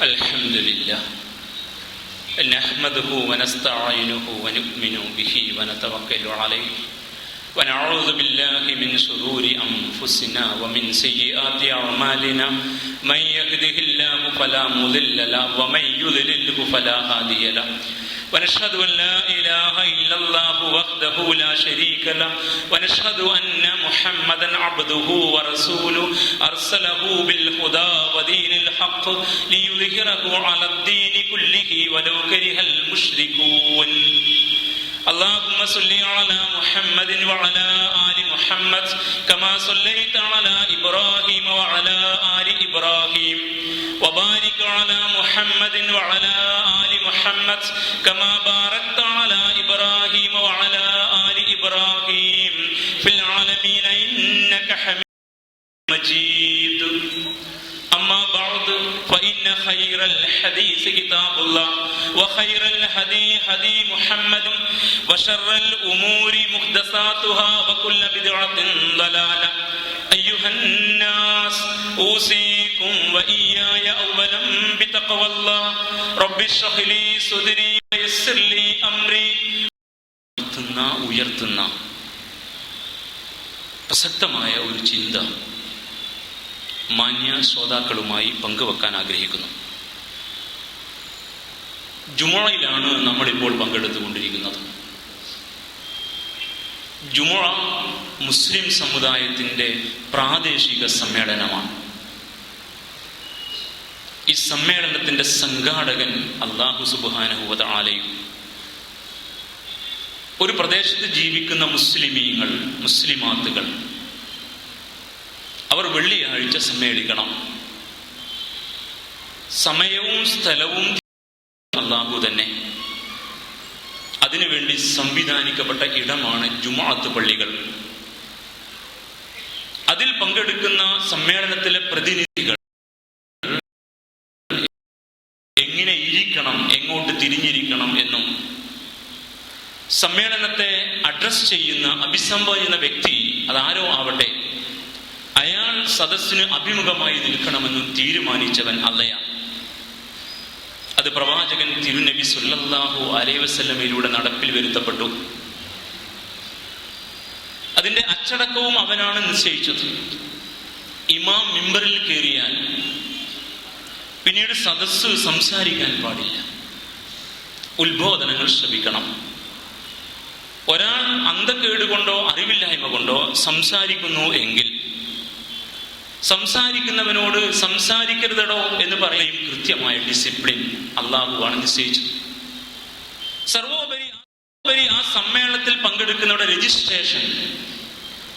الحمد لله نحمده ونستعينه ونؤمن به ونتوكل عليه. ونعوذ بالله من شرور أنفسنا ومن سيئات أعمالنا. من يهده الله فلا مضل له ومن يضلله فلا هادي له. ونشهد أن لا إله إلا الله وحده لا شريك له. ونشهد أن محمدا عبده ورسوله. أرسله بالهدى ودين الحق ليظهره على الدين كله ولو كره المشركون. اللهم صل على محمد وعلى آل محمد كما صليت على إبراهيم وعلى آل إبراهيم وبارك على محمد وعلى آل محمد كما باركت على إبراهيم وعلى آل إبراهيم في العالمين إنك حميد مجيد. أما بعد فإن خير الحديث كتاب الله وخير الهدي هدي محمد وشر الأمور محدثاتها وكل بدعة ضلالة أيها الناس أوصيكم وإياي أولا بتقوى الله رب اشرح لي صدري ويسر لي أمري ഉയർത്തുന്ന ഉയർത്തുന്ന പ്രസക്തമായ ഒരു ചിന്ത മാന്യ ശ്രോതാക്കളുമായി പങ്കുവെക്കാൻ ആഗ്രഹിക്കുന്നു. ജുമോയിലാണ് നമ്മളിപ്പോൾ പങ്കെടുത്തുകൊണ്ടിരിക്കുന്നത്. ജുമോഴ മുസ്ലിം സമുദായത്തിന്റെ പ്രാദേശിക സമ്മേളനമാണ്. ഈ സമ്മേളനത്തിന്റെ സംഘാടകൻ അള്ളാഹു സുബാനഹുവത ആലയും ഒരു പ്രദേശത്ത് ജീവിക്കുന്ന മുസ്ലിമീങ്ങൾ മുസ്ലിമാത്തുകൾ അവർ വെള്ളിയാഴ്ച സമ്മേളിക്കണം സമയവും സ്ഥലവും അള്ളാഹു തന്നെ. അതിനുവേണ്ടി സംവിധാനിക്കപ്പെട്ട ഇടമാണ് ജുമാഅത്ത് പള്ളികൾ. അതിൽ പങ്കെടുക്കുന്ന സമ്മേളനത്തിലെ പ്രതിനിധികൾ എങ്ങനെ ഇരിക്കണം എങ്ങോട്ട് തിരിഞ്ഞിരിക്കണം എന്നും സമ്മേളനത്തെ അഡ്രസ് ചെയ്യുന്ന അഭിസംബോധന വ്യക്തി അതാരോ ആവട്ടെ അയാൾ സദസ്സിന് അഭിമുഖമായി നിൽക്കണമെന്ന് തീരുമാനിച്ചവൻ അല്ലയാണ് അത് പ്രവാചകൻ തിരുനബി സുല്ലാഹു അലൈഹി വസല്ലമയിലൂടെ നടപ്പിൽ വരുത്തപ്പെട്ടു. അതിന്റെ അച്ചടക്കവും അവനാണ് നിശ്ചയിച്ചത്. ഇമാം മിമ്പറിൽ കയറിയാൽ പിന്നീട് സദസ്സ് സംസാരിക്കാൻ പാടില്ല. ഉത്ബോധനങ്ങൾ ശ്രമിക്കണം ഒരാൾ അന്ധക്കേട് കൊണ്ടോ അറിവില്ലായ്മ കൊണ്ടോ സംസാരിക്കുന്നു എങ്കിൽ സംസാരിക്കുന്നവനോട് സംസാരിക്കരുതടോ എന്ന് പറയും കൃത്യമായ ഡിസിപ്ലിൻ അള്ളാഹുവാണ് നിശ്ചയിച്ചത്. സർവോപരി സർവോപരി ആ സമ്മേളനത്തിൽ പങ്കെടുക്കുന്നവരുടെ രജിസ്ട്രേഷൻ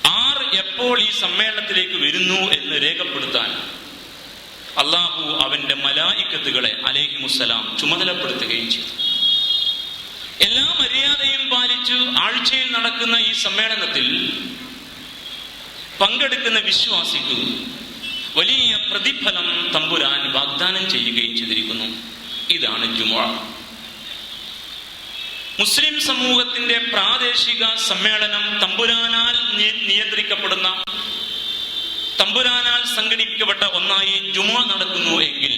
ആർ എപ്പോൾ ഈ സമ്മേളനത്തിലേക്ക് വരുന്നു എന്ന് രേഖപ്പെടുത്താൻ അള്ളാഹു അവന്റെ മലായിക്കത്തുകളെ അലേഹി മുസ്സലാം ചുമതലപ്പെടുത്തുകയും ചെയ്തു. എല്ലാ മര്യാദയും പാലിച്ചു ആഴ്ചയിൽ നടക്കുന്ന ഈ സമ്മേളനത്തിൽ പങ്കെടുക്കുന്ന വിശ്വാസിക്ക് വലിയ പ്രതിഫലം തമ്പുരാൻ വാഗ്ദാനം ചെയ്യുകയും ചെയ്തിരിക്കുന്നു. ഇതാണ് ജുമ മുസ്ലിം സമൂഹത്തിന്റെ പ്രാദേശിക സമ്മേളനം തമ്പുരാനാൽ നിയന്ത്രിക്കപ്പെടുന്ന തമ്പുരാനാൽ സംഘടിപ്പിക്കപ്പെട്ട ഒന്നായി ജുമ നടക്കുന്നു എങ്കിൽ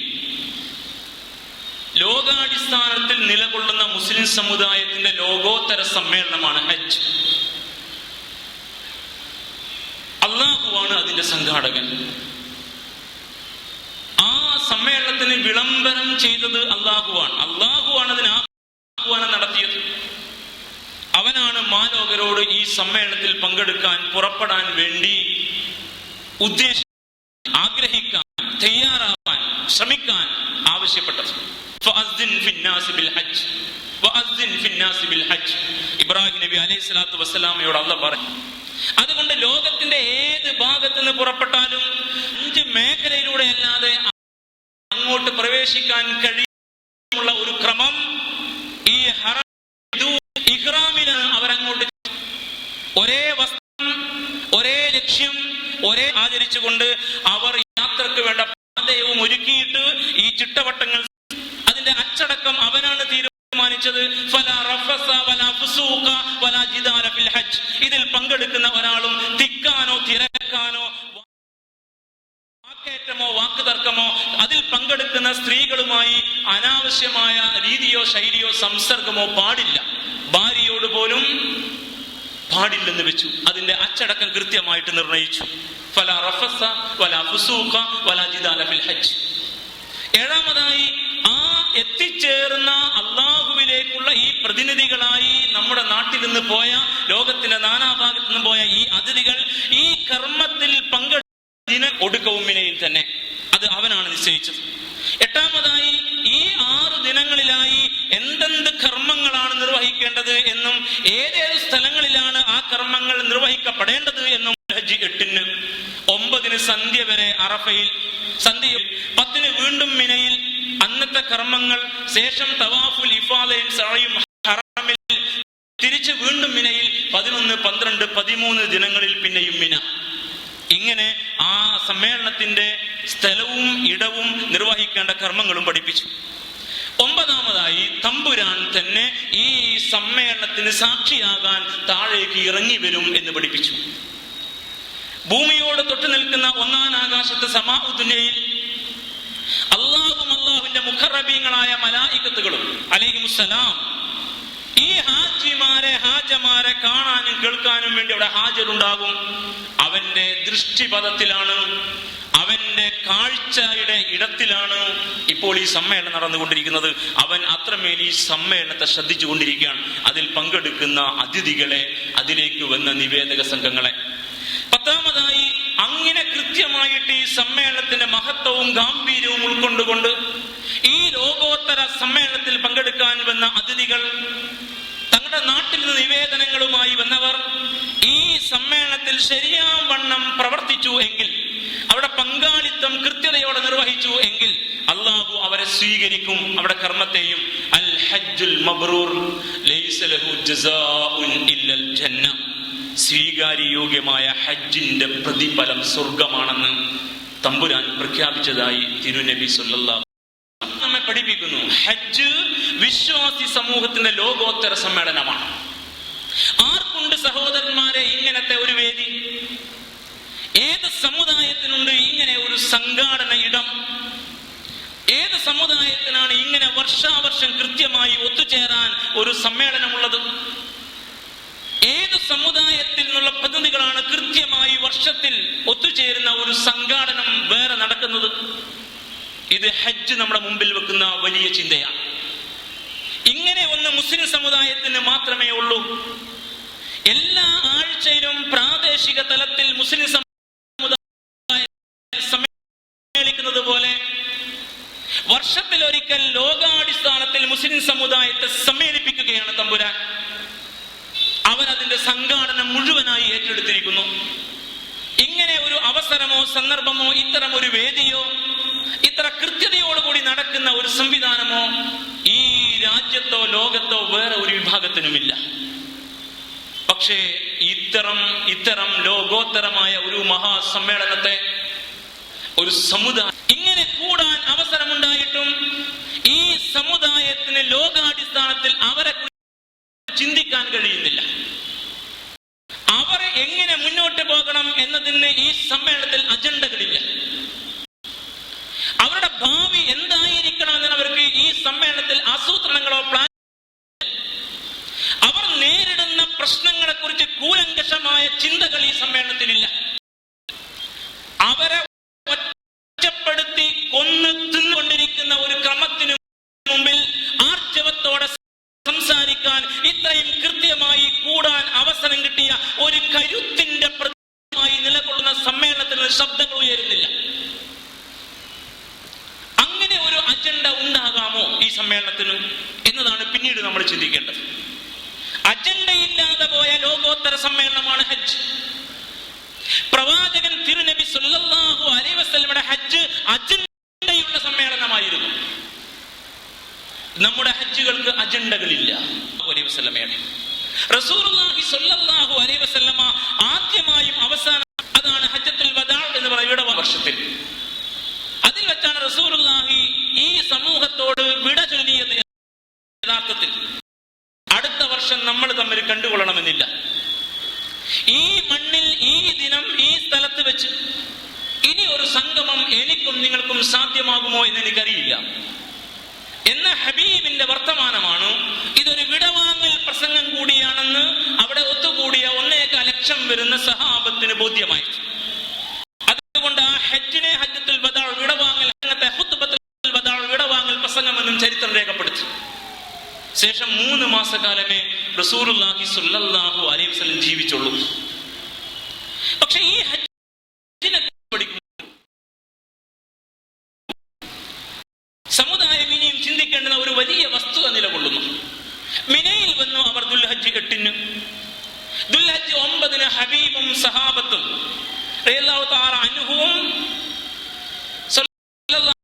ലോകാടിസ്ഥാനത്തിൽ നിലകൊള്ളുന്ന മുസ്ലിം സമുദായത്തിന്റെ ലോകോത്തര സമ്മേളനമാണ് ഹജ്ജ് അള്ളാഹുവാണ് അതിന്റെ സംഘാടകൻ. ആ സമ്മേളനത്തിന് വിളംബരം ചെയ്തത് അള്ളാഹുവാണ് അള്ളാഹുവാണ് അതിന് ആഹ്വാനം നടത്തിയത്. അവനാണ് മാലോകരോട് ഈ സമ്മേളനത്തിൽ പങ്കെടുക്കാൻ പുറപ്പെടാൻ വേണ്ടി ഉദ്ദേശ ആഗ്രഹിക്കാൻ തയ്യാറാവാൻ ശ്രമിക്കാൻ ആവശ്യപ്പെട്ടത്. ഇബ്രാഹിം നബി അലൈഹി വസ്സലാമയോട് അല്ല പറഞ്ഞു അതുകൊണ്ട് ലോകത്തിന്റെ ഏത് ഭാഗത്ത് നിന്ന് പുറപ്പെട്ടാലും അഞ്ച് മേഖലയിലൂടെ അല്ലാതെ അങ്ങോട്ട് പ്രവേശിക്കാൻ കഴിയുമുള്ള ഒരു ക്രമം ഈ ഇഹ്റാമിന് അവരങ്ങോട്ട് ഒരേ വസ്ത്രം ഒരേ ലക്ഷ്യം ഒരേ ആചരിച്ചുകൊണ്ട് അവർ യാത്രയ്ക്ക് വേണ്ട പാതയവും ഒരുക്കിയിട്ട് ഈ ചിട്ടവട്ടങ്ങൾ അതിന്റെ അച്ചടക്കം അവനാണ് തീരുമാനിച്ചത് ഇതിൽ പങ്കെടുക്കുന്ന ഒരാളും തിക്കാനോ തിരക്കാനോ വാക്കേറ്റമോ വാക്ക് തർക്കമോ അതിൽ പങ്കെടുക്കുന്ന സ്ത്രീകളുമായി അനാവശ്യമായ രീതിയോ ശൈലിയോ സംസർഗമോ പാടില്ല. ഭാര്യയോട് പോലും പാടില്ലെന്ന് വെച്ചു. അതിന്റെ അച്ചടക്കം കൃത്യമായിട്ട് നിർണയിച്ചു. ഫല റഫസ വല ഫുസൂഖ വല ജിദാല ഫിൽ ഹജ്ജ്. ഏഴാമതായി ആ എത്തിച്ചേർന്ന അള്ളാഹുവിലേക്കുള്ള ഈ പ്രതിനിധികളായി നമ്മുടെ നാട്ടിൽ നിന്ന് പോയ ലോകത്തിന്റെ നാനാഭാഗത്തു നിന്ന് പോയ ഈ അതിഥികൾ ഈ കർമ്മത്തിൽ പങ്കെടുത്തതിന് ഒടുക്കവും മിനയിൽ തന്നെ അത് അവനാണ് നിശ്ചയിച്ചത്. എട്ടാമതായി ഈ ആറ് ദിനങ്ങളിലായി എന്തെന്ത് കർമ്മങ്ങളാണ് നിർവഹിക്കേണ്ടത് എന്നും ഏതേത് സ്ഥലങ്ങളിലാണ് ആ കർമ്മങ്ങൾ നിർവഹിക്കപ്പെടേണ്ടത് എന്നും ഹജ്ജ് എട്ടിന് ഒമ്പതിന് സന്ധ്യ വരെ അറഫയിൽ സന്ധ്യ പത്തിന് വീണ്ടും മിനയിൽ അന്നത്തെ കർമ്മങ്ങൾ ശേഷം തവാഫുൽ ഇഫാലയും സഴയും ഹറമിൽ തിരിച്ച് വീണ്ടും മിനയിൽ പതിനൊന്ന് പന്ത്രണ്ട് പതിമൂന്ന് ദിനങ്ങളിൽ പിന്നെയും മിന. ഇങ്ങനെ ആ സമ്മേളനത്തിന്റെ സ്ഥലവും ഇടവും നിർവഹിക്കേണ്ട കർമ്മങ്ങളും പഠിപ്പിച്ചു. ഒമ്പതാമതായി തമ്പുരാൻ തന്നെ ഈ സമ്മേളനത്തിന് സാക്ഷിയാകാൻ താഴേക്ക് ഇറങ്ങി വരും എന്ന് പഠിപ്പിച്ചു. ഭൂമിയോട് തൊട്ടു നിൽക്കുന്ന ഒന്നാം ആകാശത്തെ സമാഹുദുനയിൽ അള്ളാഹും അള്ളാഹുവിന്റെ മുഖറബീങ്ങളായ മലായിക്കത്തുകളും അലൈഹിമുസ്സലാം ഈ ഹാജിമാരെ ഹാജമാരെ കാണാനും കേൾക്കാനും വേണ്ടി അവിടെ ഹാജരുണ്ടാകും. അവന്റെ ദൃഷ്ടിപഥത്തിലാണ് അവന്റെ കാഴ്ചയുടെ ഇടത്തിലാണ് ഇപ്പോൾ ഈ സമ്മേളനം നടന്നുകൊണ്ടിരിക്കുന്നത്. അവൻ അത്രമേൽ ഈ സമ്മേളനത്തെ ശ്രദ്ധിച്ചു കൊണ്ടിരിക്കുകയാണ് അതിൽ പങ്കെടുക്കുന്ന അതിഥികളെ അതിലേക്ക് വന്ന നിവേദക സംഘങ്ങളെ. പത്താമതായി അങ്ങനെ കൃത്യമായിട്ട് ഈ സമ്മേളനത്തിന്റെ മഹത്വവും ഗാംഭീര്യവും ഉൾക്കൊണ്ടുകൊണ്ട് ഈ ലോകോത്തര സമ്മേളനത്തിൽ പങ്കെടുക്കാൻ വന്ന അതിഥികൾ തങ്ങളുടെ നാട്ടിൽ നിന്ന് നിവേദനങ്ങളുമായി വന്നവർ ഈ സമ്മേളനത്തിൽ ശരിയാവണ്ണം പ്രവർത്തിച്ചു എങ്കിൽ അവിടെ പങ്കാളിത്തം കൃത്യതയോടെ നിർവഹിച്ചു എങ്കിൽ അള്ളാഹു അവരെ സ്വീകരിക്കും അവരുടെ കർമ്മത്തെയും. അൽ ഹജ്ജുൽ മബ്രൂർ സ്വീകാര്യയോഗ്യമായ ഹജ്ജിന്റെ പ്രതിഫലം സ്വർഗമാണെന്ന് തമ്പുരാൻ പ്രഖ്യാപിച്ചതായി തിരുനബി സല്ലല്ലാഹു നമ്മെ പഠിപ്പിക്കുന്നു. ഹജ്ജ് വിശ്വാസി സമൂഹത്തിന്റെ ലോകോത്തര സമ്മേളനമാണ്. ആർക്കുണ്ട് സഹോദരന്മാരെ ഇങ്ങനത്തെ ഒരു വേദി? ഏത് സമുദായത്തിനുണ്ട് ഇങ്ങനെ ഒരു സംഘാടന ഇടം? ഏത് സമുദായത്തിനാണ് ഇങ്ങനെ വർഷാവർഷം കൃത്യമായി ഒത്തുചേരാൻ ഒരു സമ്മേളനമുള്ളത്? ഏത് സമുദായത്തിൽ നിന്നുള്ള പ്രതിനിധികളാണ് കൃത്യമായി വർഷത്തിൽ ഒത്തുചേരുന്ന ഒരു സംഘാടനം വേറെ നടക്കുന്നത്? ഇത് ഹജ്ജ് നമ്മുടെ മുമ്പിൽ വെക്കുന്ന വലിയ ചിന്തയാണ്. ഇങ്ങനെ ഒന്ന് മുസ്ലിം സമുദായത്തിന് മാത്രമേ ഉള്ളൂ. എല്ലാ ആഴ്ചയിലും പ്രാദേശിക തലത്തിൽ മുസ്ലിം സമ്മേളിക്കുന്നത് പോലെ വർഷത്തിൽ ഒരിക്കൽ ലോകാടിസ്ഥാനത്തിൽ മുസ്ലിം സമുദായത്തെ സമ്മേളിപ്പിക്കുകയാണ് തമ്പുരാൻ. അവൻ അതിന്റെ സംഘാടനം മുഴുവനായി ഏറ്റെടുത്തിരിക്കുന്നു. ഇങ്ങനെ ഒരു അവസരമോ സന്ദർഭമോ ഇത്തരം ഒരു വേദിയോ ഇത്ര കൃത്യതയോടുകൂടി നടക്കുന്ന ഒരു സംവിധാനമോ ഈ രാജ്യത്തോ ലോകത്തോ വേറെ ഒരു വിഭാഗത്തിനുമില്ല. പക്ഷേ ഇത്തരം ഇത്തരം ലോകോത്തരമായ ഒരു മഹാസമ്മേളനത്തെ ഒരു സമുദായം ഇങ്ങനെ കൂടാൻ അവസരമുണ്ടായിട്ടും ഈ സമുദായത്തിന് ലോകാടിസ്ഥാനത്തിൽ അവരെ ചിന്തിക്കാൻ കഴിയുന്നില്ല. അവർ എങ്ങനെ മുന്നോട്ട് പോകണം എന്നതിന് ഈ സമ്മേളനത്തിൽ അജണ്ടകളില്ല. അവരുടെ ഭാവി എന്തായിരിക്കണമെന്ന് അവർക്ക് ഈ സമ്മേളനത്തിൽ ആസൂത്രണങ്ങളോ പ്ലാൻ അവർ നേരിടുന്ന പ്രശ്നങ്ങളെ കുറിച്ച് കൂലങ്കഷമായ ചിന്തകൾ ഈ സമ്മേളനത്തിലില്ല അവരെ ഒറ്റപ്പെടുത്തി കൊന്നു തിന്നുകൊണ്ടിരിക്കുന്ന ഒരു ക്രമത്തിന് മുമ്പിൽ ആർജവത്തോടെ സംസാരിക്കാൻ ഇത്രയും കൃത്യമായി കൂടാൻ അവസരം കിട്ടിയ ഒരു കരുത്തിന്റെ പ്രതീകമായി നിലകൊള്ളുന്ന സമ്മേളനത്തിന് ശബ്ദങ്ങൾ ഉയരുന്നില്ല അങ്ങനെ ഒരു അജണ്ട ഉണ്ടാകാമോ ഈ സമ്മേളനത്തിന് എന്നതാണ് പിന്നീട് നമ്മൾ ചിന്തിക്കേണ്ടത് അജണ്ടയില്ലാതെ പോയ ലോകോത്തര സമ്മേളനമാണ് ഹജ്ജ് പ്രവാചകൻ തിരുനബി സല്ലല്ലാഹു അലൈഹി വസല്ലമയുടെ ഹജ്ജ് അജണ്ടയുള്ള സമ്മേളനമായിരുന്നു. നമ്മുടെ ഹജ്ജുകൾക്ക് അജണ്ടകളില്ല. വസല്ലമ. ആദ്യമായും അവസാനം അതാണ് ഹജ്ജത്തുൽ എന്ന് പറയുന്ന വർഷത്തിൽ. അതിൽ വെച്ചാണ് റസൂലുള്ളാഹി ഈ സമൂഹത്തോട് വിട ചൊല്ലിയത് യഥാർത്ഥത്തിൽ. അടുത്ത വർഷം നമ്മൾ തമ്മിൽ കണ്ടുകൊള്ളണമെന്നില്ല. ഈ മണ്ണിൽ ഈ ദിനം ഈ സ്ഥലത്ത് വെച്ച് ഇനി ഒരു സംഗമം എനിക്കും നിങ്ങൾക്കും സാധ്യമാകുമോ എന്ന് എനിക്കറിയില്ല. എന്ന ഹബീബിന്റെ വർത്തമാനമാണ് ഇതൊരു വിടവാങ്ങൽ പ്രസംഗം കൂടിയാണെന്ന് അവിടെ ഒത്തുകൂടിയ ഒന്നേക്കാൽ ലക്ഷം വരുന്ന സഹാബത്തിന് ബോധ്യമായി അതുകൊണ്ട് ആ ഹജ്ജിനെ ഹജ്ജത്തുൽ ബദാൾ വിടവാങ്ങൽ അങ്ങനത്തെ ഹുത്തുബത്തുൽ ബദാൾ വിടവാങ്ങൽ പ്രസംഗമെന്നും ചരിത്രം രേഖപ്പെടുത്തി. ശേഷം മൂന്ന് മാസക്കാലമേ റസൂലുള്ളാഹി സ്വല്ലല്ലാഹു അലൈഹി വസല്ലം ജീവിച്ചുള്ളൂ. പക്ഷെ ഈ ഹജ്ജിനെ പഠിക്കും സമുദായം ഇനിയും ചിന്തിക്കേണ്ടുന്ന ഒരു വലിയ വസ്തുത നിലകൊള്ളുന്നു മിനയിൽ വന്നു അവർ ദുൽഹജ്ജ് എട്ടിന് ദുൽഹജ്ജ് ഒമ്പതിന് ഹബീബും സഹാബത്തും റളിയല്ലാഹു തആല അൻഹുവും സ്വല്ലല്ലാഹു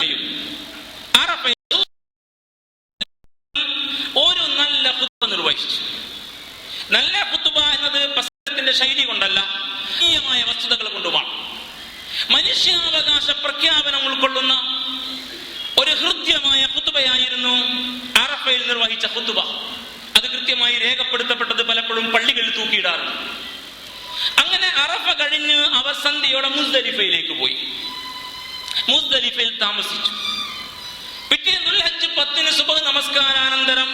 അലൈഹി അറഫയിൽ ഒരു നല്ല ഖുത്ബ നിർവഹിച്ചു നല്ല ഖുത്ബ എന്നത് പ്രസംഗത്തിന്റെ ശൈലി കൊണ്ടല്ല ആത്മീയമായ വസ്തുതകൾ കൊണ്ടുമാണ് മനുഷ്യാവകാശ പ്രഖ്യാപനം ഉൾക്കൊള്ളുന്ന ഒരു ഹൃദ്യമായ ഖുത്ബയായിരുന്നു അറഫയിൽ നിർവഹിച്ച ഖുത്ബ അത് കൃത്യമായി രേഖപ്പെടുത്തപ്പെട്ടത് പലപ്പോഴും പള്ളികളിൽ തൂക്കിയിടാറുണ്ട്. അങ്ങനെ അറഫ കഴിഞ്ഞ് അവസന്ധിയോടെ മുസ്ദലിഫയിലേക്ക് പോയി. മുസ്ദലിഫയിൽ താമസിച്ചു. പിറ്റേ ദുൽഹജ്ജ് പത്തിന് സുബഹ് നമസ്കാരാനന്തരം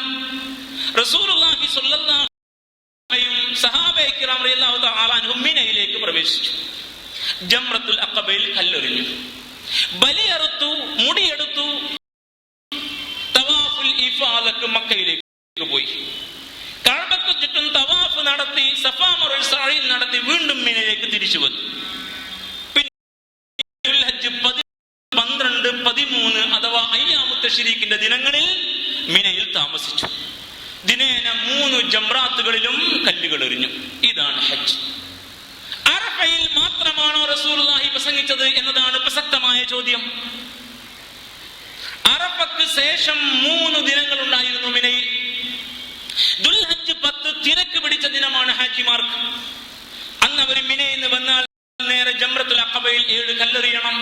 റസൂലുള്ളാഹി സ്വല്ലല്ലാഹു മിനയിലേക്ക് പ്രവേശിച്ചു. ജംറത്തുൽ അഖബയിൽ കല്ലെറിഞ്ഞു ബലിയറുത്തു മുടിയെടുത്തു തവാഫുൽ ഇഫാദക്ക് മക്കയിലേക്ക് പോയി. ചുറ്റും തവാഫ് നടത്തി സഫാ മറുൽ നടത്തി വീണ്ടും മിനയിലേക്ക് തിരിച്ചു വന്നു. പിന്നെ പന്ത്രണ്ട് പതിമൂന്ന് അഥവാ അയ്യാമുത്ത ഷിരീഖിന്റെ ദിനങ്ങളിൽ മിനയിൽ താമസിച്ചു. ദിനേന മൂന്ന് ജംറാത്തുകളിലും കല്ലുകൾ എറിഞ്ഞു ഇതാണ് ഹജ്ജ്. അറഫയിൽ മാത്രമാണോ റസൂലുള്ളാഹി പ്രസംഗിച്ചത് എന്നതാണ് പ്രസക്തമായ ചോദ്യം. അറഫക്ക് ശേഷം മൂന്ന് ദിനങ്ങൾ ഉണ്ടായിരുന്നു മിനയിൽ. തിരക്ക് പിടിച്ച ദിനമാണ് ഹാജിമാർക്ക്. അന്ന് അവർ മിനയിൽ നിന്ന് വന്നാൽ നേരെ ജംറത്തുൽ അക്കബയിൽ ഏഴ് കല്ലെറിയണം.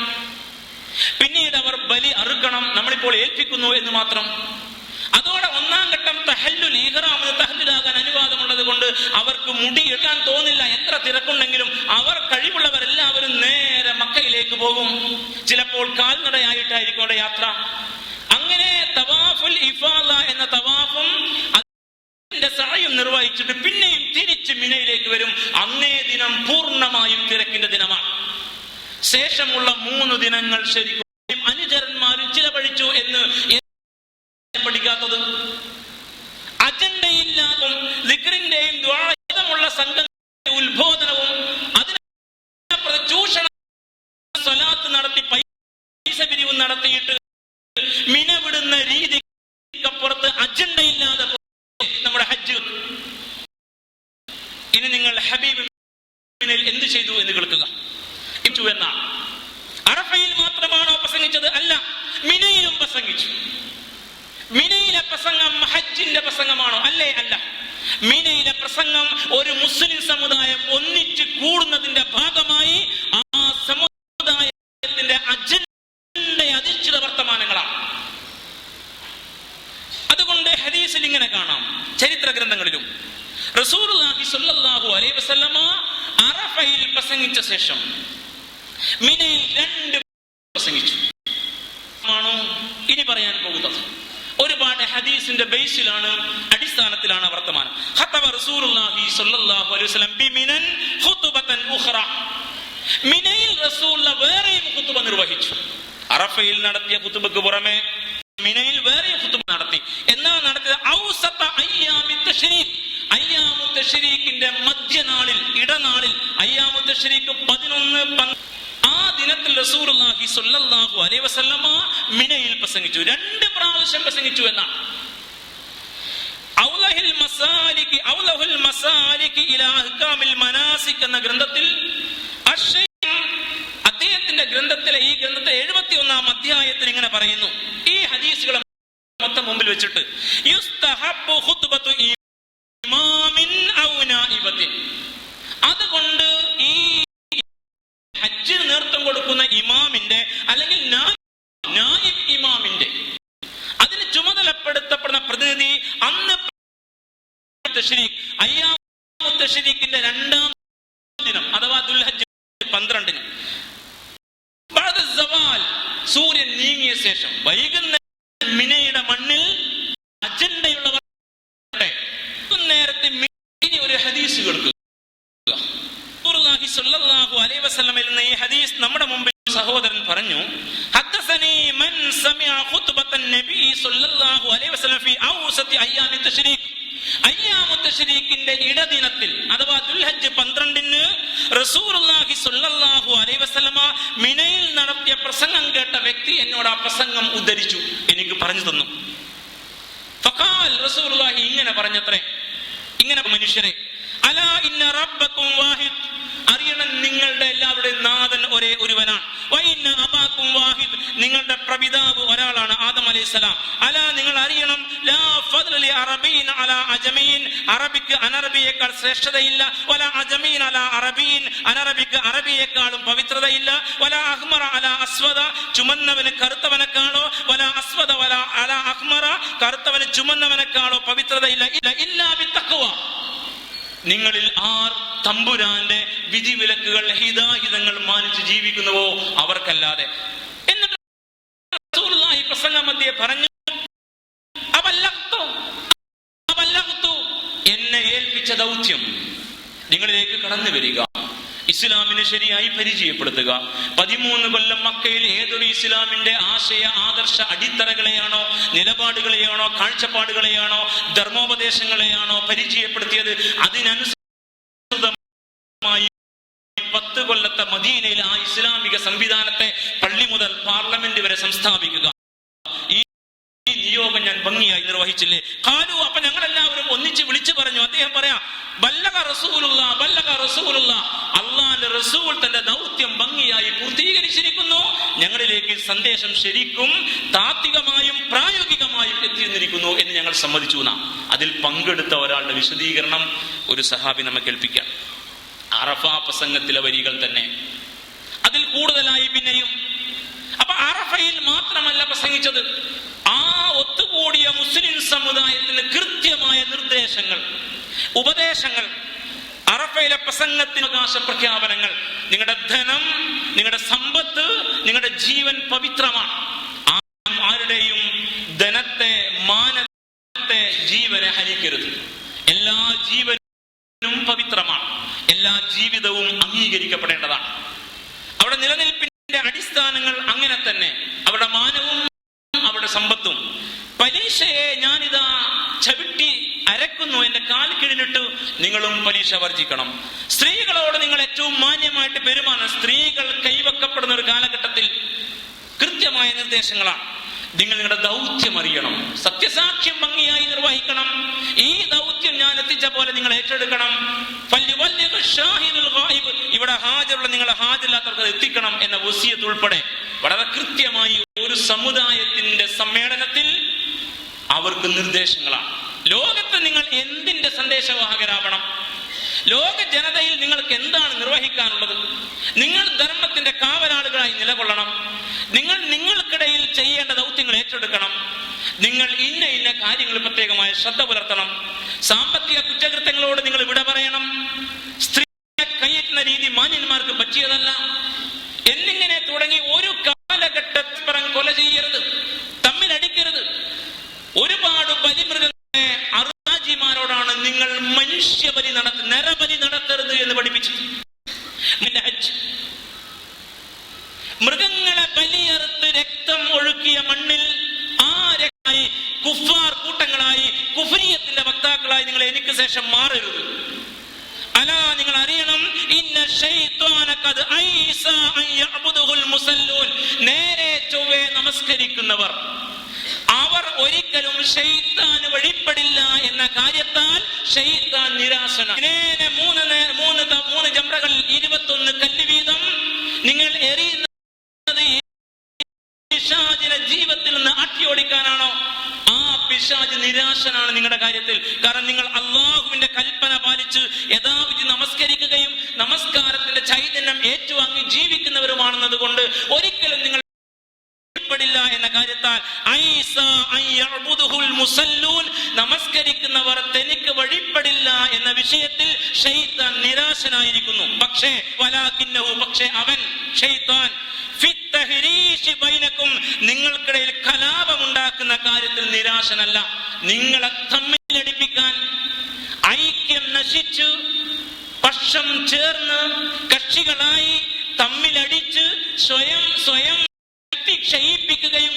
പിന്നീട് അവർ ബലി അറുക്കണം. നമ്മളിപ്പോൾ ഏൽപ്പിക്കുന്നു എന്ന് മാത്രം. അതോടെ ഒന്നാം ഘട്ടം തഹല്ലുൽ ഈഹ്റാമിന് തഹല്ലുലാകാൻ അനുവാദമുള്ളത് കൊണ്ട് അവർക്ക് മുടി എടുക്കാൻ തോന്നില്ല. എത്ര തിരക്കുണ്ടെങ്കിലും അവർ കഴിവുള്ളവരെല്ലാവരും നേരെ മക്കയിലേക്ക് പോകും. ചിലപ്പോൾ കാൽനടയായിട്ടായിരിക്കും അവിടെ യാത്ര. അങ്ങനെ തവാഫുൽ ഇഫാദ എന്ന തവാഫും സഹായം നിർവഹിച്ചിട്ട് പിന്നെയും തിരിച്ച് മിനയിലേക്ക് വരും. അന്നേ ദിനം പൂർണമായും തിരക്കിന്റെ ദിനമാണ്. ശേഷമുള്ള മൂന്ന് ദിനങ്ങൾ ശരിക്കും അനുചരന്മാരും ചിലവഴിച്ചു എന്ന് പഠിക്കാത്തത്. അജണ്ടയില്ലാതും ദ്വാരമുള്ള സംഘങ്ങളുടെ ഇനി നിങ്ങൾ ഹബീബ് എന്ത് ചെയ്തു എന്ന് കേൾക്കുക. എന്ന. അറഫയിൽ മാത്രമാണോ പ്രസംഗിച്ചത്? അല്ല. മിനയിലും പ്രസംഗിച്ചു. മിനയിലെ പ്രസംഗം ഹജ്ജിന്റെ പ്രസംഗമാണോ? അല്ലേ അല്ല. മിനയിലെ പ്രസംഗം ഒരു മുസ്ലിം സമുദായം ഒന്നിച്ച് കൂടുന്നതിന്റെ ഭാഗമായി ആ സമുദായത്തിന്റെ അജണ്ട ഇങ്ങനെ കാണാം. ചരിത്ര ഗ്രന്ഥങ്ങളിലും റസൂലുള്ളാഹി സ്വല്ലല്ലാഹു അലൈഹി വസല്ലമ അറഫയിൽ പ്രസംഗിച്ച ശേഷം മിനി രണ്ട് പ്രസംഗിച്ചു. ആണോ ഇനി പറയാൻ പോകുന്നത്. ഒരുപാട് ഹദീസിന്റെ ബേസിലാണ് അടിസ്ഥാനത്തിലാണ് വർത്തമാനം. ഖത്തബ റസൂലുള്ളാഹി സ്വല്ലല്ലാഹു അലൈഹി വസല്ലം ബിമിനൻ ഖുതുബതൻ ഉഖറ. മിനയിൽ റസൂലുള്ള വേറെയും ഖുതുബ നിർവഹിച്ചു. അറഫയിൽ നടത്തിയ ഖുതുബക്ക് പുറമെ മിനയിൽ വേറെയും ഫുത്തുബ നടത്തി. എന്നാ നടത്തിയത്? ഔസത്ത അയ്യാമി തശ്രീഖ്. അയ്യാമു തശ്രീഖിന്റെ മധ്യനാളിൽ ഇടനാളിൽ അയ്യാമു തശ്രീഖ് പതിനൊന്ന് ആ ദിനത്തിൽ റസൂലുള്ളാഹി സ്വല്ലല്ലാഹു അലൈഹി വസല്ലമ മിനയിൽ പ്രസംഗിച്ചു. രണ്ട് പ്രാവശ്യം പ്രസംഗിച്ചു മനാസിക് എന്ന ഗ്രന്ഥത്തിൽ അദ്ദേഹത്തിന്റെ ഗ്രന്ഥത്തിലെ ഈ ഗ്രന്ഥത്തിലെ എഴുപത്തി ഒന്നാം അധ്യായത്തിൽ ഇങ്ങനെ പറയുന്നു. ഈ ഹദീസുകൾ മൊത്തം മുമ്പിൽ വെച്ചിട്ട് അതുകൊണ്ട് ഈ ഹജ്ജിന് നേതൃത്വം കൊടുക്കുന്ന ഇമാമിന്റെ അല്ലെങ്കിൽ ഇമാമിന്റെ അതിന് ചുമതലപ്പെടുത്തപ്പെടുന്ന പ്രതിനിധി അന്ന് അയ്യാമത്തെ രണ്ടാം ദിനം അഥവാ ദുൽഹജ് പന്ത്രണ്ടിന്. ഫഖാൽ സൂര്യൻ നീങ്ങിയ ശേഷം വൈകുന്നേരം മിനയുടെ മണ്ണിൽ അജണ്ടയുള്ളവർ നേരത്തെ ഇനി ഒരു ഹദീസ് കൊടുക്കുക. റസൂലുള്ളാഹി ഈ ഹദീസ് നമ്മുടെ മുമ്പിൽ സഹോദരൻ പറഞ്ഞു മൻ നബി സല്ലല്ലാഹു അലൈഹി വസല്ലം ഔസതി ഇടദിനത്തിൽ അഥവാ ദുൽഹജ്ജ് പന്ത്രണ്ടിന് റസൂലുള്ളാഹി സ്വല്ലല്ലാഹു അലൈഹി വസല്ലമ മിനയിൽ നടത്തിയ പ്രസംഗം കേട്ട വ്യക്തി എന്നോട് ആ പ്രസംഗം ഉദ്ധരിച്ചു. എനിക്ക് പറഞ്ഞു തന്നു. ഫഖാൽ റസൂലുള്ളാഹി ഇങ്ങനെ പറഞ്ഞത്രേ. ഇങ്ങനെ മനുഷ്യരെ അലാ ഇന്ന റബ്ബക്കും വാഹിദ്. അറിയണം നിങ്ങളുടെ എല്ലാവരുടെയും നാഥൻ ഒരേ ഒരുവനാണ്. അബാക്കും വാഹിദ്. നിങ്ങളുടെ പ്രപിതാവ് ഒരാളാണ് ആദം അലൈഹിസ്സലാം. അല നിങ്ങൾ അറിയണം. ലാ ഫദ്ലി അറബീൻ അലാ അജമീൻ. അറബിക്ക് അനറബിയേക്കാൾ ശ്രേഷ്ഠതയില്ല. വല അജമീൻ അല അറബീൻ. അനറബിക്ക് അറബിയേക്കാളും പവിത്രതയില്ല. വല അഹ്മറ അല അസ്വദ. ചുമന്നവന് കറുത്തവനെക്കാളോ വല അസ്വദ വല അല അഹ്മറ. കറുത്തവന് ചുമന്നവനെക്കാളോ പവിത്രതയില്ല. ഇല്ല ഇല്ലാ ബിത്തഖ്വ. നിങ്ങളിൽ ആർ തമ്പുരാന്റെ വിധി വിലക്കുകൾ ഹിതാഹിതങ്ങൾ മാനിച്ച് ജീവിക്കുന്നുവോ? അവർക്കല്ലാതെ. എന്നിട്ട് റസൂലുള്ളാഹി പ്രസംഗമധ്യേ പറഞ്ഞു. എന്നെ ഏൽപ്പിച്ച ദൗത്യം നിങ്ങളിലേക്ക് കടന്നു വരിക ഇസ്ലാമിനെ ശരിയായി പരിചയപ്പെടുത്തുക. പതിമൂന്ന് കൊല്ലം മക്കയിൽ ഏതൊരു ഇസ്ലാമിന്റെ ആശയ ആദർശ അടിത്തറകളെയാണോ നിലപാടുകളെയാണോ കാഴ്ചപ്പാടുകളെയാണോ ധർമ്മോപദേശങ്ങളെയാണോ പരിചയപ്പെടുത്തിയത്? അതിനനുസൃതമായി പത്ത് കൊല്ലത്തെ മദീനയിൽ ആ ഇസ്ലാമിക സംവിധാനത്തെ പള്ളി മുതൽ പാർലമെന്റ് വരെ സംസ്ഥാപിക്കുക ഈ ഈ നിയോഗം ഞാൻ ഭംഗിയായി നിർവഹിച്ചില്ലേ കാലു അപ്പൊ ഞങ്ങൾ എല്ലാവരും ഒന്നിച്ച് വിളിച്ചു പറഞ്ഞു. അദ്ദേഹം പറയാ ബല്ലക റസൂലുള്ള ബല്ലക റസൂലുള്ള. അള്ളാന്റെ റസൂൽ തന്റെ ദൗത്യം ഭംഗിയായി പൂർത്തീകരിച്ചിരിക്കുന്നു. ഞങ്ങളിലേക്ക് സന്ദേശം ശരിക്കും താത്വികമായും പ്രായോഗികമായും എത്തിയിരുന്നിരിക്കുന്നു എന്ന് ഞങ്ങൾ സമ്മതിച്ചു എന്നാ. അതിൽ പങ്കെടുത്ത ഒരാളുടെ വിശദീകരണം ഒരു സഹാബി നമ്മെ കേൾപ്പിക്കാം. അറഫ പ്രസംഗത്തിലെ വരികൾ തന്നെ. അതിൽ കൂടുതലായി പിന്നെയും. അപ്പൊ അറഫയിൽ മാത്രമല്ല പ്രസംഗിച്ചത്. ഒത്തുകൂടിയ മുസ്ലിം സമുദായത്തിന് കൃത്യമായ നിർദ്ദേശങ്ങൾ ഉപദേശങ്ങൾ അറഫയിലെ പ്രസംഗത്തിന് അവകാശ പ്രഖ്യാപനങ്ങൾ നിങ്ങളുടെ ധനം നിങ്ങളുടെ സമ്പത്ത് നിങ്ങളുടെ ജീവൻ പവിത്രമാണ്. ആരും ആരുടെയും ധനത്തെ മാനത്തെ ജീവനെ ഹനിക്കരുത്. എല്ലാ ജീവനും പവിത്രമാണ്. എല്ലാ ജീവിതവും അംഗീകരിക്കപ്പെടേണ്ടതാണ്. നിങ്ങളും പരീക്ഷ വർജിക്കണം. സ്ത്രീകളോട് നിങ്ങൾ ഏറ്റവും മാന്യമായിട്ട് പെരുമാറണം. സ്ത്രീകൾ കൈവക്കപ്പെടുന്ന ഒരു കാലഘട്ടത്തിൽ കൃത്യമായ നിർദ്ദേശങ്ങളാണ്. നിങ്ങൾ നിങ്ങളുടെ ദൗത്യം അറിയണം. സത്യസാക്ഷ്യം ഭംഗിയായി നിർവഹിക്കണം. ഈ ദൗത്യം ഞാൻ എത്തിച്ച പോലെ നിങ്ങൾ ഏറ്റെടുക്കണം. ഇവിടെ ഹാജറുള്ള നിങ്ങളെ ഹാജരില്ലാത്തവർക്ക് എത്തിക്കണം എന്ന വസിയത്ത് ഉൾപ്പെടെ വളരെ കൃത്യമായി ഒരു സമുദായത്തിന്റെ സമ്മേളനത്തിൽ അവർക്ക് നിർദ്ദേശങ്ങളാണ്. ലോകത്ത് നിങ്ങൾ എന്തിന്റെ സന്ദേശവാഹകരാവണം? ലോക ജനതയിൽ നിങ്ങൾക്ക് എന്താണ് നിർവഹിക്കാനുള്ളത്? നിങ്ങൾ ധർമ്മത്തിന്റെ കാവലാളുകളായി നിലകൊള്ളണം. നിങ്ങൾ നിങ്ങൾക്കിടയിൽ ചെയ്യേണ്ട ദൗത്യങ്ങൾ ഏറ്റെടുക്കണം. നിങ്ങൾ ഇന്ന ഇന്ന കാര്യങ്ങൾ പ്രത്യേകമായി ശ്രദ്ധ പുലർത്തണം. സാമ്പത്തിക കുറ്റകൃത്യങ്ങളോട് നിങ്ങൾ വിട പറയണം. സ്ത്രീയെ കയ്യേറ്റുന്ന രീതി മാന്യന്മാർക്ക് പറ്റിയതല്ല. എന്നിങ്ങനെ തുടങ്ങി ഒരു കാലഘട്ടപ്പുറം കൊല ചെയ്യരുത്. തമ്മിലടിക്കരുത്. ഒരുപാട് നിങ്ങൾ മനുഷ്യബലി നടത്ത നരബലി നടത്തരുത് എന്ന് പഠിപ്പിച്ചു. മൃഗങ്ങളെ ബലിയറുത്ത് രക്തം ഒഴുക്കിയ മണ്ണിൽ ആ രക്തമായി കുഫാർ കൂട്ടങ്ങളായി കുഫരിയത്തിന്റെ വക്താക്കളായി നിങ്ങൾ എനിക്ക് ശേഷം മാറരുത്. അലാ നിങ്ങൾ അറിയണം നേരെ ചൊവ്വേ നമസ്കരിക്കുന്നവർ. അവർ ഒരിക്കലും ഷെയ്ത്താന് വഴിപ്പെടില്ല എന്ന കാര്യത്താൽ ഷെയ്ത്താൻ നിരാശന. മൂന്ന് മൂന്ന് മൂന്ന് ജംറകൾ ഇരുപത്തൊന്ന് കല്ല് വീതം. നിങ്ങൾ എറിയുന്നത് പിശാചിനെ ജീവിതത്തിൽ നിന്ന് അട്ടിയോടിക്കാനാണോ? ആ പിശാജ് നിരാശനാണ് നിങ്ങളുടെ കാര്യത്തിൽ. കാരണം നിങ്ങൾ അള്ളാഹുവിന്റെ കൽപ്പന പാലിച്ച് യഥാവിധി നമസ്കരിക്കുകയും നമസ്കാരത്തിന്റെ ചൈതന്യം ഏറ്റുവാങ്ങി ജീവിക്കുന്നവരുമാണെന്നത് കൊണ്ട് ഒരിക്കലും നിങ്ങൾ വഴിപ്പെടില്ല എന്ന കാര്യത്താൽ നമസ്കരിക്കുന്നവർ തനിക്ക് വഴിപ്പെടില്ല എന്ന വിഷയത്തിൽ നിരാശനായിരിക്കുന്നു. പക്ഷേ വലാകിന്നഹു പക്ഷേ അവൻ ഷെയ്ത്താൻ. നിങ്ങൾക്കിടയിൽ കലാപമുണ്ടാക്കുന്ന കാര്യത്തിൽ നിരാശനല്ല. നിങ്ങളെ തമ്മിലടിപ്പിക്കാൻ ഐക്യം നശിച്ചു പക്ഷം ചേർന്ന് കക്ഷികളായി തമ്മിലടിച്ച് സ്വയം സ്വയം ക്ഷയിപ്പിക്കുകയും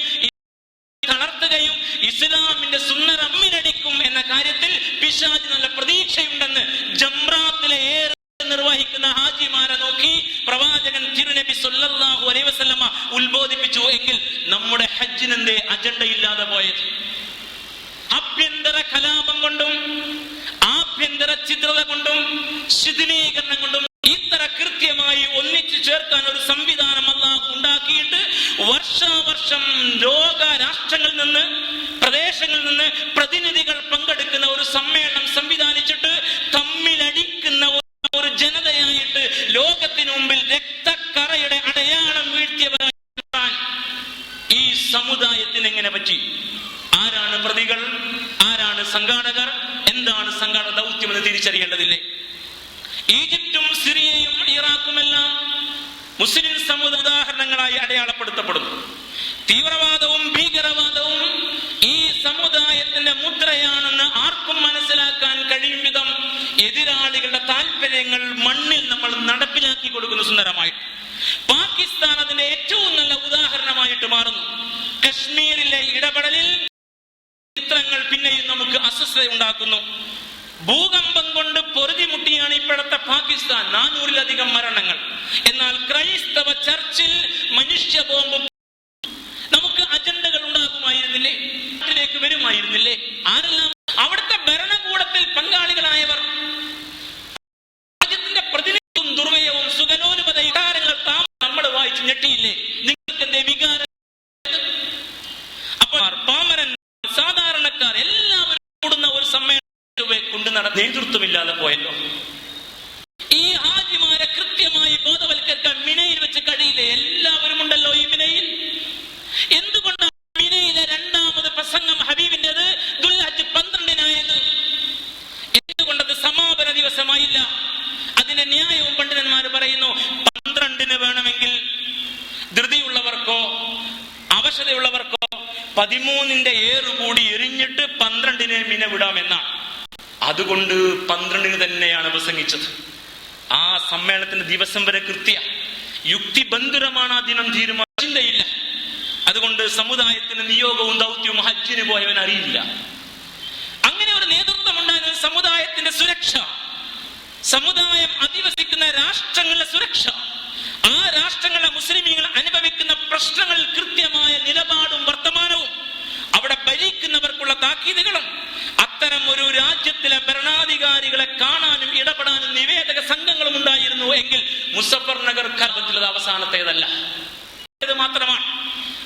തളർത്തുകയും ഇസ്ലാമിന്റെ സുന്ദരമ്മിലടിക്കും എന്ന കാര്യത്തിൽ പിശാജ് നല്ല പ്രതീക്ഷയുണ്ടെന്ന് ജംറാത്തിലെ ഏറെ നിർവഹിക്കുന്ന ഹാജിമാരെ നോക്കി പ്രവാചകൻ തിരുനബി സല്ലല്ലാഹു അലൈഹി വസല്ലമ ഉത്ബോധിപ്പിച്ചു എങ്കിൽ നമ്മുടെ ഹജ്ജിനെന്തേ അജണ്ട ഇല്ലാതെ പോയത്? ആഭ്യന്തര കലാപം കൊണ്ടും ആഭ്യന്തര ചിത്രത കൊണ്ടും ശിഥിലീകരണം കൊണ്ടും ഇത്ര കൃത്യമായി ഒന്നിച്ചു ചേർക്കാൻ ഒരു സംവിധാനം വർഷാവർഷം ലോക രാഷ്ട്രങ്ങളിൽ നിന്ന് പ്രദേശങ്ങളിൽ നിന്ന് പ്രതിനിധികൾ ഒരു സമ്മേളനം സംവിധാനിച്ചിട്ട് തമ്മിലടിക്കുന്ന ഒരു- ഒരു ജനതയായിട്ട് ലോകത്തിന് മുമ്പിൽ രക്തക്കറയുടെ അടയാളം വീഴ്ത്തിയവരായി മാറാൻ ഈ സമുദായത്തിന് എങ്ങനെ പറ്റി ആരാണ് പ്രതികൾ ആരാണ് സംഘാടകർ എന്താണ് സംഘാടക ദൗത്യം എന്ന് തിരിച്ചറിയേണ്ടതില്ലേ ഈജിപ്തും സിറിയയും ഇറാഖുമെല്ലാം മുസ്ലിം സമുദായ ഉദാഹരണങ്ങളായി അടയാളപ്പെടുത്തപ്പെടുന്നു തീവ്രവാദവും ഭീകരവാദവും ഈ സമുദായത്തിന്റെ മുദ്രയാണെന്ന് ആർക്കും മനസ്സിലാക്കാൻ കഴിയും വിധം എതിരാളികളുടെ താല്പര്യങ്ങൾ മണ്ണിൽ നമ്മൾ നടപ്പിലാക്കി കൊടുക്കുന്നു സുന്ദരമായിട്ട് പാകിസ്ഥാൻ അതിന്റെ ഏറ്റവും നല്ല ഉദാഹരണമായിട്ട് മാറുന്നു. കശ്മീരിലെ ഇടപെടലിൽ ചിത്രങ്ങൾ പിന്നെയും നമുക്ക് അസ്വസ്ഥത ഉണ്ടാക്കുന്നു. ഭൂകമ്പം കൊണ്ട് പൊറുതി മുട്ടിയാണ് ഇപ്പോഴത്തെ പാകിസ്ഥാൻ. നാനൂറിലധികം മരണങ്ങൾ. എന്നാൽ ക്രൈസ്തവ ചർച്ചിൽ മനുഷ്യ ബോംബ് നമുക്ക് അജണ്ടകൾ ഉണ്ടാകുമായിരുന്നില്ലേ? നാട്ടിലേക്ക് വരുമായിരുന്നില്ലേ? ആരെല്ലാം അവിടുത്തെ ഭരണകൂടത്തിൽ പങ്കാളികളായവർ രാജ്യത്തിന്റെ പ്രതിനിധിത്വം ദുർവ്യയവും സുഖലോലുപത വികാരങ്ങൾ താം നമ്മൾ വായിച്ച് ഞെട്ടിയില്ലേ നിങ്ങൾക്ക് എന്തേ വികാരം അപ്പോൾ പാമരൻ സാധാരണക്കാർ എല്ലാവരും കൂടുന്ന ഒരു സമ്മേളനം കൊണ്ട് നട നേതൃത്വമില്ലാതെ പോയല്ലോ ഈ ഹാജിമാരെ കൃത്യമായി ബോധവൽക്കരിക്കാൻ മിനയിൽ വെച്ച് കഴിയില്ലേ എല്ലാവരും ഉണ്ടല്ലോ ഈ മിനയിൽ എന്തുകൊണ്ടാണ് മിനയിലെ രണ്ടാമത് പ്രസംഗം ഹബീബിന്റേത് ദുൽഹജ് പന്ത്രണ്ടിനായത് എന്തുകൊണ്ടത് സമാപന ദിവസമായില്ല അതിന്റെ ന്യായവും പണ്ഡിതന്മാർ പറയുന്നു പന്ത്രണ്ടിന് വേണമെങ്കിൽ ധൃതിയുള്ളവർക്കോ അവശതയുള്ളവർക്കോ പതിമൂന്നിന്റെ ഏറുകൂടി എരിഞ്ഞിട്ട് പന്ത്രണ്ടിനെ മിന വിടാമെന്നാണ് അതുകൊണ്ട് പന്ത്രണ്ടിന് തന്നെയാണ് പ്രസംഗിച്ചത്. ആ സമ്മേളനത്തിന്റെ ദിവസം വരെ കൃത്യ. യുക്തിബന്ധുരമാണ് ആ ദിനം തീരുമാനിച്ചില്ല അതുകൊണ്ട് സമുദായത്തിന് നിയോഗവും ദൗത്യവും ഹജ്ജിന് പോയവൻ അറിയില്ല. അങ്ങനെ ഒരു നേതൃത്വം ഉണ്ടായിരുന്ന സമുദായത്തിന്റെ സുരക്ഷ. സമുദായം അധിവസിക്കുന്ന രാഷ്ട്രങ്ങളുടെ സുരക്ഷ. ആ രാഷ്ട്രങ്ങളിലെ മുസ്ലിമീങ്ങൾ അനുഭവിക്കുന്ന പ്രശ്നങ്ങളിൽ കൃത്യമായ നിലപാടും വർത്തമാനവും അവിടെ ഭരിക്കുന്നവർക്കുള്ള താക്കീതുകളും അത്തരം ഒരു രാജ്യത്തിലെ ഭരണാധികാരികളെ കാണാനും ഇടപെടാനും നിവേദക സംഘങ്ങളും ഉണ്ടായിരുന്നു എങ്കിൽ മുസഫർ നഗർ കർമ്മത്തിലത് അവസാനത്തേതല്ല. ഇത് മാത്രമാണ്.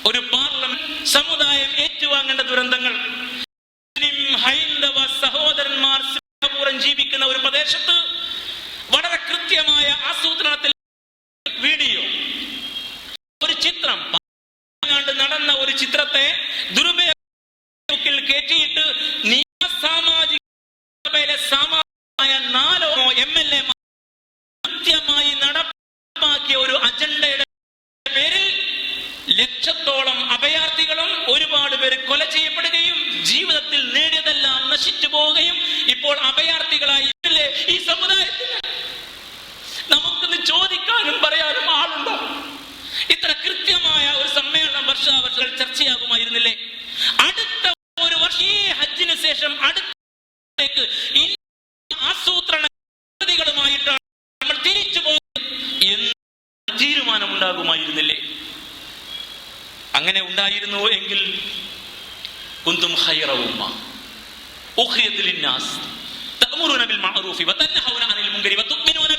ഒരു പാർലമെന്റ് സമുദായം ഏറ്റുവാങ്ങേണ്ട ദുരന്തങ്ങൾ മുസ്ലിം ഹൈന്ദവ സഹോദരന്മാർ സ്നേഹപൂർവം ജീവിക്കുന്ന ഒരു പ്രദേശത്ത് വളരെ കൃത്യമായ ആസൂത്രണത്തിൽ വീഡിയോ ഒരു ചിത്രം കണ്ട് നടന്ന ഒരു ചിത്രത്തെ ദുരുപയോഗിൽ കയറ്റിയിട്ട് നിയമ സാമാജിക സഭയിലെ സാമാജികമായ നാലോ എം എൽ എ കൃത്യമായി നടപ്പാക്കിയ ഒരു അജണ്ടയുടെ പേരിൽ ലക്ഷത്തോളം അഭയാർത്ഥികളും ഒരുപാട് പേര് കൊല ചെയ്യപ്പെടുകയും ജീവിതത്തിൽ നേടിയതെല്ലാം നശിച്ചു പോവുകയും ഇപ്പോൾ അഭയാർത്ഥികളായി ഇല്ലേ ഈ സമുദായത്തിന് നമുക്കിന്ന് ചോദിക്കാനും പറയാനും ആളുണ്ടോ ഇത്ര കൃത്യമായ ഒരു സമ്മേളനം വർഷാവർഷം ചർച്ചയാകുമായിരുന്നില്ലേ അടുത്ത ഒരു വർഷം ഹജ്ജിന് ശേഷം അടുത്ത ആസൂത്രണ പദ്ധതികളുമായിട്ടാണ് നമ്മൾ തിരിച്ചു പോകുന്നത് എന്ന് തീരുമാനമുണ്ടാകുമായിരുന്നില്ലേ? അങ്ങനെ ഉണ്ടായിരുന്നു എങ്കിൽ കുന്തും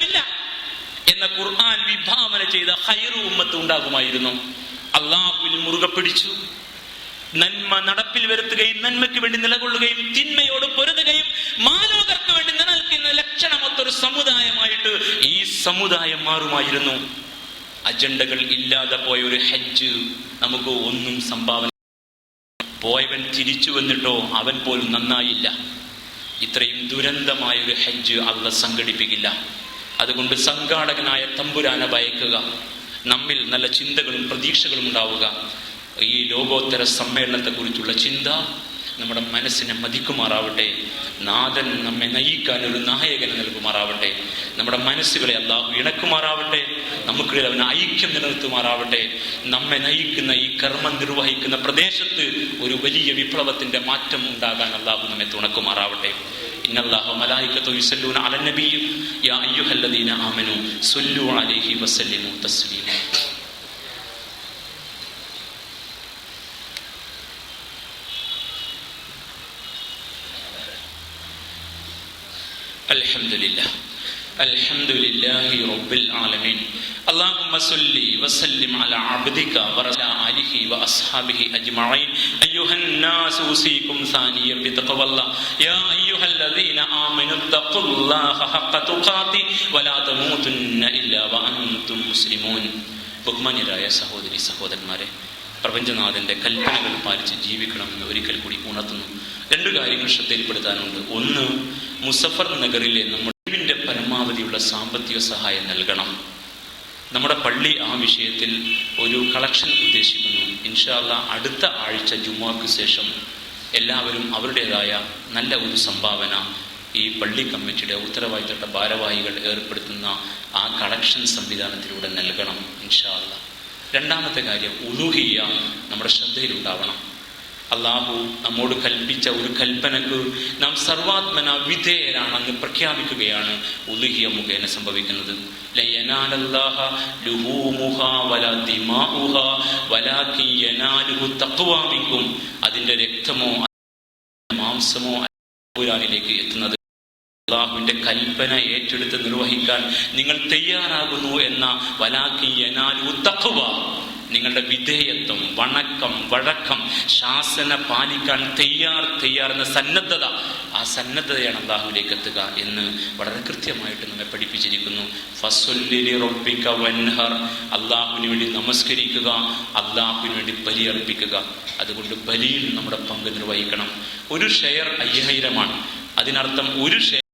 ബില്ലാഹ് എന്ന ഖുർആൻ വിഭാവന ചെയ്ത ഹൈറു ഉമ്മത്ത് ഉണ്ടാകുമായിരുന്നു. അള്ളാഹുവിൽ മുറുകെ പിടിച്ചു. നന്മ നടപ്പിൽ വരുത്തുകയും നന്മയ്ക്ക് വേണ്ടി നിലകൊള്ളുകയും തിന്മയോട് പൊരുതുകയും മാലോകർക്ക് വേണ്ടി നിലനിൽക്കുന്ന ലക്ഷണമൊത്തൊരു സമുദായമായിട്ട് ഈ സമുദായം മാറുമായിരുന്നു. അജണ്ടകൾ ഇല്ലാതെ പോയ ഒരു ഹജ്ജ് നമുക്ക് ഒന്നും സംഭാവന പോയവൻ തിരിച്ചു വന്നിട്ടോ അവൻ പോലും നന്നായില്ല. ഇത്രയും ദുരന്തമായ ഒരു ഹജ്ജ് അള്ള സംഘടിപ്പിക്കില്ല. അതുകൊണ്ട് സംഘാടകനായ തമ്പുരാനെ ഭയക്കുക. നമ്മിൽ നല്ല ചിന്തകളും പ്രതീക്ഷകളും ഉണ്ടാവുക. ഈ ലോകോത്തര സമ്മേളനത്തെക്കുറിച്ചുള്ള ചിന്ത നമ്മുടെ മനസ്സിനെ മതിക്കുമാറാവട്ടെ നാഥൻ നമ്മെ നയിക്കാൻ ഒരു നായകനെ നൽകുമാറാവട്ടെ നമ്മുടെ മനസ്സുകളെ അല്ലാഹു ഇണക്കുമാറാവട്ടെ നമുക്കിടയിൽ അവന് ഐക്യം നിലനിർത്തുമാറാവട്ടെ നമ്മെ നയിക്കുന്ന ഈ കർമ്മം നിർവഹിക്കുന്ന പ്രദേശത്ത് ഒരു വലിയ വിപ്ലവത്തിന്റെ മാറ്റം ഉണ്ടാകാൻ അല്ലാഹു നമ്മെ തുണക്കുമാറാവട്ടെ إن الله وملائكته يصلون على النبي يا أيها الذين آمنوا صلوا عليه وسلموا تسليما الحمد لله الحمد لله رب العالمين اللهم صل وسلم على عبدك ورسول آله وأصحابه أجمعين أيها الناس أوصيكم ثانيا بتقوى الله يا أيها الذين آمنوا اتقوا الله حق تقاته ولا تموتن إلا وأنتم مسلمون ബഹുമാന്യരായ സഹോദരി സഹോദരന്മാരെ പ്രപഞ്ചനാഥന്റെ കൽപ്പനകൾ പാലിച്ച് ജീവിക്കണമെന്ന് ഒരിക്കൽ കൂടി ഉണർത്തുന്നു രണ്ടു കാര്യങ്ങൾ ശ്രദ്ധയിൽപ്പെടുത്താനുണ്ട്. ഒന്ന് മുസഫർ നഗറിലെ നമ്മുടെ പരമാവധിയുള്ള സാമ്പത്തിക സഹായം നൽകണം. നമ്മുടെ പള്ളി ആ വിഷയത്തിൽ ഒരു കളക്ഷൻ ഉദ്ദേശിക്കുന്നു. ഇൻഷാല്ല അടുത്ത ആഴ്ച ജുമാക്ക് ശേഷം എല്ലാവരും അവരുടേതായ നല്ല ഒരു സംഭാവന ഈ പള്ളി കമ്മിറ്റിയുടെ ഉത്തരവാദിത്തപ്പെട്ട ഭാരവാഹികൾ ഏർപ്പെടുത്തുന്ന ആ കളക്ഷൻ സംവിധാനത്തിലൂടെ നൽകണം ഇൻഷാല്ല രണ്ടാമത്തെ കാര്യം ഉലൂഹിയ നമ്മുടെ ശ്രദ്ധയിലുണ്ടാവണം. അള്ളാഹു നമ്മോട് കൽപ്പിച്ച ഒരു കൽപ്പനക്ക് നാം സർവാത്മന വിധേയരാണെന്ന് പ്രഖ്യാപിക്കുകയാണ്. ഉലുഹിയ മുഖേന സംഭവിക്കുന്നത്. അതിന്റെ രക്തമോ മാംസമോ ഖുർആനിലേക്ക് എത്തുന്നത്. അള്ളാഹുവിന്റെ കൽപ്പന ഏറ്റെടുത്ത് നിർവഹിക്കാൻ നിങ്ങൾ തയ്യാറാകുന്നു എന്ന വലാക്കി യനാലു തഖ്വ നിങ്ങളുടെ വിധേയത്വം വണക്കം വഴക്കം ശാസന പാലിക്കാൻ തയ്യാർ തയ്യാർ എന്ന സന്നദ്ധത ആ സന്നദ്ധതയാണ് അള്ളാഹുവിലേക്ക് എത്തുക എന്ന് വളരെ കൃത്യമായിട്ട് നമ്മെ പഠിപ്പിച്ചിരിക്കുന്നു. ഫസ്വല്ലിലി റബ്ബിക വൻഹർ. അള്ളാഹുവിന് വേണ്ടി നമസ്കരിക്കുക അള്ളാഹുവിന് വേണ്ടി ബലിയർപ്പിക്കുക അതുകൊണ്ട് ബലിയിൽ നമ്മുടെ പങ്ക് നിർവഹിക്കണം. ഒരു ഷെയർ അയ്യായിരമാണ്. അതിനർത്ഥം ഒരു ഷെയർ